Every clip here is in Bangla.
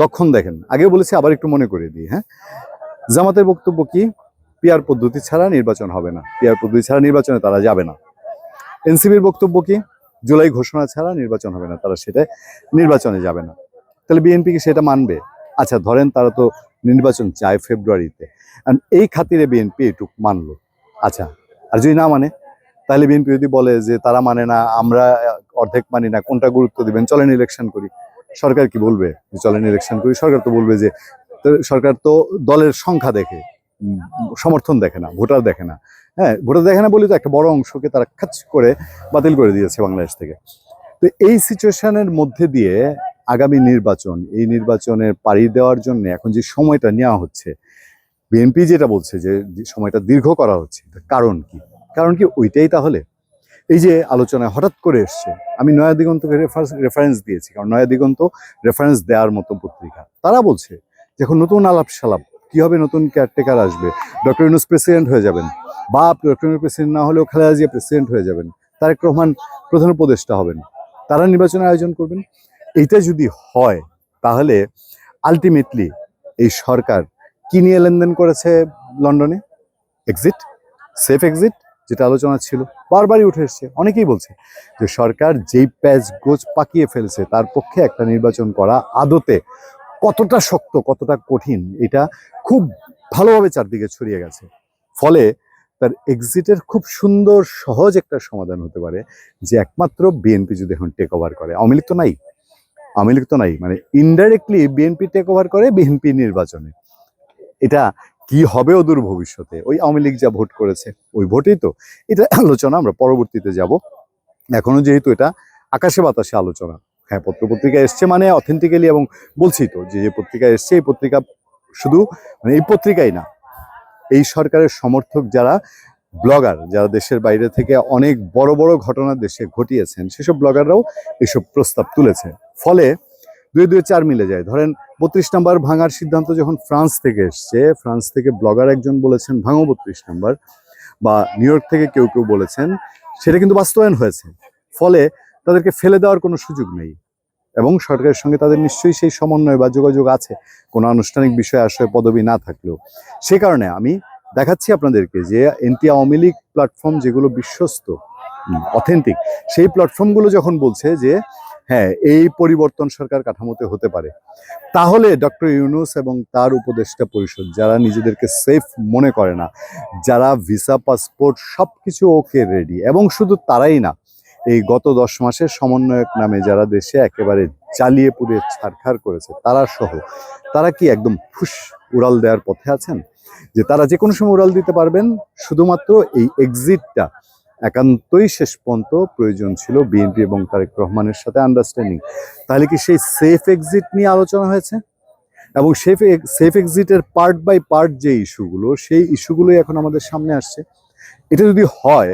লক্ষণ দেখেন। আগে বলেছি, আবার একটু মনে করে দিই হ্যাঁ? জামাতের বক্তব্য কি? পিয়ার পদ্ধতি ছাড়া নির্বাচন হবে না। পিয়ার পদ্ধতি ছাড়া নির্বাচনে তারা যাবে না। এনসিবির বক্তব্য কি? জুলাই ঘোষণা ছাড়া নির্বাচন হবে না, তারা সেটা নির্বাচনে যাবে না। তাহলে বিএনপি কি সেটা মানবে? আচ্ছা ধরেন তারা তো নির্বাচন চায় ফেব্রুয়ারিতে। আর এই খাতিরে বিএনপি এটুক মানলো। আচ্ছা আর যদি না মানে? তাহলে বিএনপি যদি বলে যে তারা মানে না, আমরা অর্ধেক মানি না, কোনটা গুরুত্ব দিবেন? চলেন ইলেকশন করি। সরকার কি বলবে? চলেন ইলেকশন করি, সরকার তো বলবে যে সরকার তো দলের সংখ্যা দেখে সমর্থন দেখে না, ভোটার দেখে না। হ্যাঁ ভোটার দেখে না বলে তো একটা বড় অংশকে তারা খাচ করে, বাতিল করে দিয়েছে বাংলাদেশ থেকে। তো এই সিচুয়েশনের মধ্যে দিয়ে আগামী নির্বাচন, এই নির্বাচনের পাড়ি দেওয়ার জন্য এখন যে সময়টা নেওয়া হচ্ছে, বিএনপি যেটা বলছে যে সময়টা দীর্ঘ করা হচ্ছে কারণ কি? কারণ কি ওইটাই তাহলে? এই যে আলোচনায় হঠাৎ করে এসছে, আমি নয়া দিগন্তকে রেফারেন্স দিয়েছি, কারণ নয়া দিগন্ত রেফারেন্স দেওয়ার মতো পত্রিকা। তারা বলছে যে এখন নতুন আলাপ সালাপ কি হবে নতুন কেয়ারটেকার আসবে? ডক্টর ইউনুস প্রেসিডেন্ট হয়ে যাবেন। বা ডক্টর ইউনুস প্রেসিডেন্ট না হলেও খালেদা জিয়া প্রেসিডেন্ট হয়ে যাবেন। তারেক রহমান প্রধান উপদেষ্টা হবেন। তারা নির্বাচনের আয়োজন করবেন। এইটা যদি হয়, তাহলে আলটিমেটলি এই সরকার কী নিয়ে লেনদেন করেছে লন্ডনে? এক্সিট সেফ এক্সিট যেটা আলোচনা ছিল, বারবারই উঠে এসছে। অনেকেই বলছে যে সরকার যেই প্যাচ গোজ পাকিয়ে ফেলছে, তার পক্ষে একটা নির্বাচন করা আদতে কতটা শক্ত, কতটা কঠিন, এটা খুব ভালোভাবে চারদিকে ছড়িয়ে গেছে। ফলে তার এক্সিটের খুব সুন্দর, সহজ একটা সমাধান হতে পারে যে একমাত্র বিএনপি যদি এখন টেক ওভার করে। আওয়ামী তো নাই। আওয়ামী তো নাই। মানে ইনডাইরেক্টলি বিএনপি টেক ওভার করে বিএনপি নির্বাচনে। এটা কি হবে অদূর ভবিষ্যতে? ওই আওয়ামী লীগ যা ভোট করেছে, ওই ভোটেই তো। এটা আলোচনা, আমরা পরবর্তীতে যাব। এখনও যেহেতু এটা আকাশে বাতাসে আলোচনা। হ্যাঁ পত্রপত্রিকা এসছে মানে অথেন্টিক্যালি এবং বলছি তো, যে যে পত্রিকা এসছে, এই পত্রিকা শুধু মানে এই পত্রিকাই না। এই সরকারের সমর্থক যারা ব্লগার, যারা দেশের বাইরে থেকে অনেক বড় বড় ঘটনা দেশে ঘটিয়েছেন, সেসব ব্লগাররাও এসব প্রস্তাব তুলেছে। ফলে দুই দুই, চার মিলে যায়। ধরেন বত্রিশ নাম্বার ভাঙার সিদ্ধান্ত যখন ফ্রান্স থেকে এসছে, ফ্রান্স থেকে ব্লগার একজন বলেছেন, ভাঙো বত্রিশ নাম্বার। বা নিউ ইয়র্ক থেকে কেউ কেউ বলেছেন, সেটা কিন্তু বাস্তবায়ন হয়েছে। ফলে তাদেরকে ফেলে দেওয়ার কোনো সুযোগ নেই। এবং সরকারের সঙ্গে তাদের নিশ্চয়ই সেই সমন্বয় বা যোগাযোগ আছে। কোনো আনুষ্ঠানিক বিষয়ে আসলে পদবি না থাকলেও। সে কারণে আমি দেখাচ্ছি আপনাদেরকে যে এনটি আওয়ামী লীগ প্ল্যাটফর্ম যেগুলো বিশ্বস্ত অথেন্টিক, সেই প্ল্যাটফর্মগুলো যখন বলছে যে হ্যাঁ এই পরিবর্তন সরকার কাঠামোতে হতে পারে। তাহলে ডক্টর ইউনুস এবং তার উপদেষ্টা পরিষদ, যারা নিজেদেরকে সেফ মনে করে না, যারা ভিসা পাসপোর্ট সব কিছু ওকে রেডি এবং শুধু তারাই না, এই গত দশ মাসের সমন্বয়ক নামে যারা দেশে একেবারে জ্বালিয়ে পুড়ে ছারখার করেছে, তারা সহ, তারা কি একদম ফুস উড়াল দেওয়ার পথে আছেন? যে তারা যে কোনো সময় উড়াল দিতে পারবেন, শুধুমাত্র এই এক্সিটটা একান্তই শেষ পর্যন্ত প্রয়োজন ছিল বিএনপি এবং তারেক রহমানের সাথে আন্ডারস্ট্যান্ডিং তাহলে কি সেই সেফ এক্সিট নিয়ে আলোচনা হয়েছে? এবং সেফ সেফ এক্সিটের পার্ট বাই পার্ট যে ইস্যুগুলো সেই ইস্যুগুলোই এখন আমাদের সামনে আসছে। এটা যদি হয়,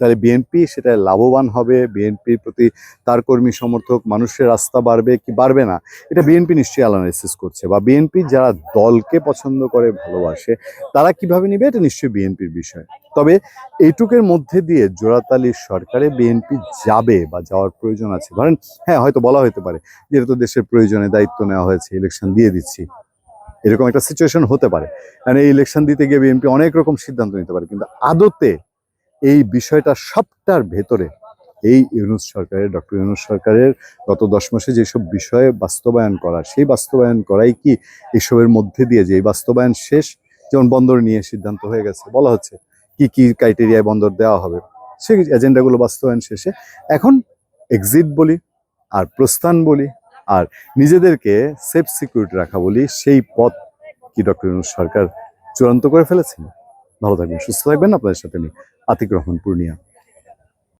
তাহলে বিএনপি সেটা লাভবান হবে, বিএনপির প্রতি তার কর্মী সমর্থক, মানুষের রাস্তা বাড়বে কি বাড়বে না, এটা বিএনপি নিশ্চয়ই অ্যানালাইসিস করছে। বা বিএনপি যারা দলকে পছন্দ করে, ভালোবাসে, তারা কীভাবে নিবে, এটা নিশ্চয়ই বিএনপির বিষয়। তবে এইটুকের মধ্যে দিয়ে জোড়াতালির সরকারে বিএনপি যাবে বা যাওয়ার প্রয়োজন আছে। ধরেন হ্যাঁ হয়তো বলা হতে পারে যেহেতু দেশের প্রয়োজনে দায়িত্ব নেওয়া হয়েছে ইলেকশন দিয়ে দিচ্ছি। এরকম একটা সিচুয়েশন হতে পারে। কারণ এই ইলেকশন দিতে গিয়ে বিএনপি অনেক রকম সিদ্ধান্ত নিতে পারে। কিন্তু আদতে এই বিষয়টা সবটার ভেতরে এই ইউনুস সরকারের, ডক্টর ইউনুস সরকারের গত দশ মাসে যেসব বিষয়ে বাস্তবায়ন করা, সেই বাস্তবায়ন করাই কি এসবের মধ্যে দিয়ে যে এই বাস্তবায়ন শেষ? যেমন বন্দর নিয়ে সিদ্ধান্ত হয়ে গেছে, বলা হচ্ছে। কি কি ক্রাইটেরিয়ায় বন্দর দেওয়া হবে? সেই এজেন্ডাগুলো বাস্তবায়ন শেষে এখন এক্সিট বলি, আর প্রস্থান বলি, আর নিজেদেরকে সেফ সিকিউরিটি রাখা বলি, সেই পথ কি ডক্টর সরকার চূড়ান্ত করে ফেলেছেন? ভালো থাকবেন, সুস্থ থাকবেন। আপনাদের সাথে আমি আতিক রহমান, পূর্ণিয়া।